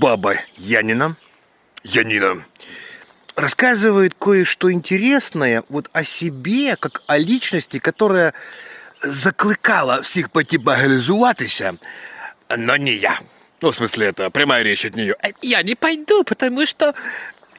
баба Янина, Янина, рассказывает кое-что интересное вот о себе, как о личности, которая закликала всех пойти погализуватися, но не я. Ну, в смысле, это прямая речь от нее. «Э, Я не пойду, потому что...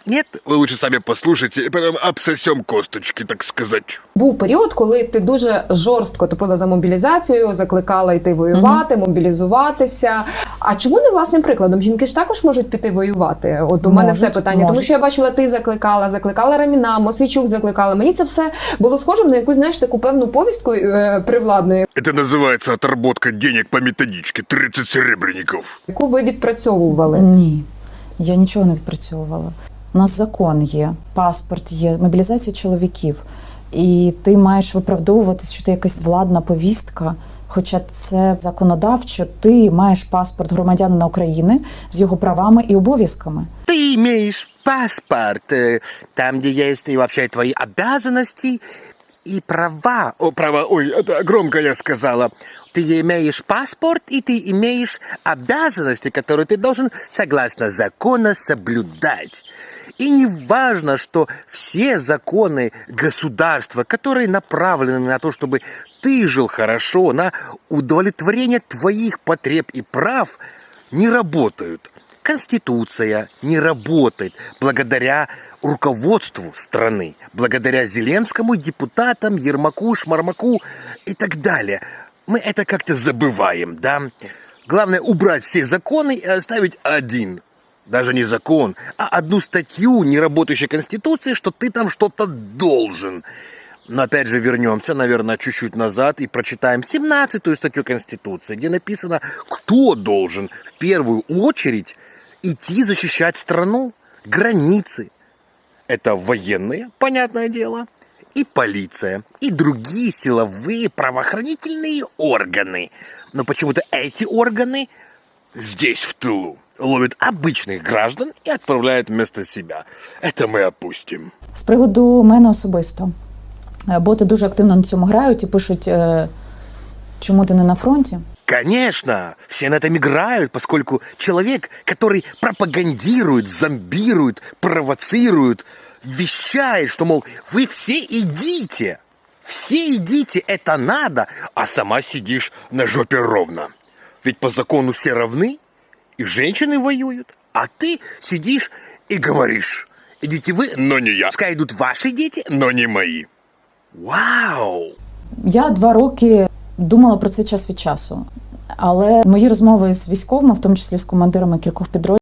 Нет, вы лучше сами послушайте, и потом обсосем косточки, так сказать. Був період, коли ти дуже жорстко топила за мобілізацію, закликала йти воювати, мобілізуватися. А чому не власним прикладом? Жінки ж також можуть піти воювати. От у мене Можуть, все питання, тому можуть. що я бачила, ти закликала, закликала Раміна, Мосичук закликала. Мені це все було схожим на якусь знаєш таку певну повістку е, привладну, Это называется отработка денег по методичке 30 серебряников. яку ви відпрацьовували. Ні, я нічого не відпрацьовувала. У нас закон є, паспорт є, мобілізація чоловіків. І ти маєш виправдовуватись, що ти якась владна повістка. Хоча це законодавчо, ти маєш паспорт громадянина України з його правами і обов'язками. Ты имеешь паспорт, э, там, где есть и вообще твои обязанности и права. О, права, ой, это громко я сказала. Ты имеешь паспорт, и ты имеешь обязанности, которые ты должен, согласно закону, соблюдать. И не важно, что все законы государства, которые направлены на то, чтобы ты жил хорошо, на удовлетворение твоих потреб и прав, не работают. Конституция не работает благодаря руководству страны, благодаря Зеленскому, депутатам, Ермаку, Шмармаку и так далее. Мы это как-то забываем, да? Главное убрать все законы и оставить один. Даже не закон, а одну статью неработающей Конституции, что ты там что-то должен. Но опять же вернемся, наверное, чуть-чуть назад и прочитаем 17-ю статью Конституции, где написано, кто должен в первую очередь идти защищать страну, границы. Это военные, понятное дело, и полиция, и другие силовые правоохранительные органы. Но почему-то эти органы здесь, в тылу, ловят обычных граждан и отправляют вместо себя. Это мы опустим. З приводу мене особисто. Боти дуже активно на цьому грають і пишуть, чому ти не на фронті. Конечно, все на этом играют, поскольку человек, который пропагандирует, зомбирует, провоцирует, вещает, что, мол, вы все идите, все идите, это надо, а сама сидишь на жопе ровно. Ведь по закону все равны, и женщины воюют, а ты сидишь и говоришь, идите вы, но не я. Пускай идут ваши дети, но не мои. Вау! Я два роки думала про це час від часу. Але мої розмови з військовими, в тому числі з командирами кількох підрозділів,